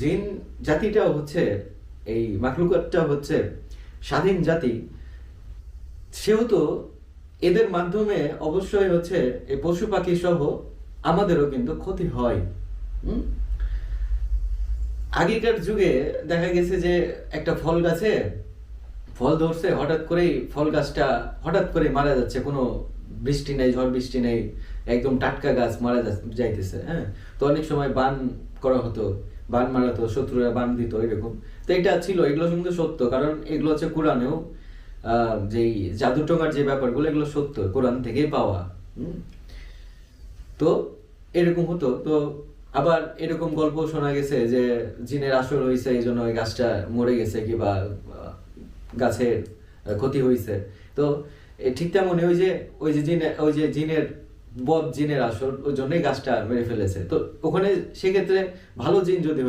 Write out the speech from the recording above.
জিন জাতিটা হচ্ছে, এই মাখলুকাতটা হচ্ছে স্বাধীন জাতি। সেহেতু এদের মাধ্যমে অবশ্যই হচ্ছে এই পশু পাখি সহ আমাদেরও কিন্তু ক্ষতি হয়। আগেকার যুগে দেখা গেছে যে একটা ফল গাছে ফল ধরছে, হঠাৎ করেই ফল গাছটা হঠাৎ করে মারা যাচ্ছে। কোনো বৃষ্টি নেই, ঝড় বৃষ্টি নেই, একদম টাটকা গাছ মারা যাইতেছে হ্যাঁ? তো অনেক সময় বান করা হতো। বান মারাতো শত্রুরা বান দিত, এরকম। তো এটা ছিল, এগুলো কিন্তু সত্য, কারণ এগুলো হচ্ছে কোরআনেও যেই জাদুটোঙার যে ব্যাপারগুলো, এগুলো সত্য, কোরআন থেকেই পাওয়া। তো এরকম হতো। তো আবার এরকম গল্প শোনা গেছে যে, জিনের আসর হয়েছে এই জন্য ওই গাছটা মরে গেছে কিংবা গাছের ক্ষতি হয়েছে তো ঠিক তেমনই ওই যে ওই যে জিনে, ওই যে জিনের বদ জিনের আসর ওই জন্যই গাছটা মেরে ফেলেছে। তো ওখানে সেক্ষেত্রে ভালো জিন যদি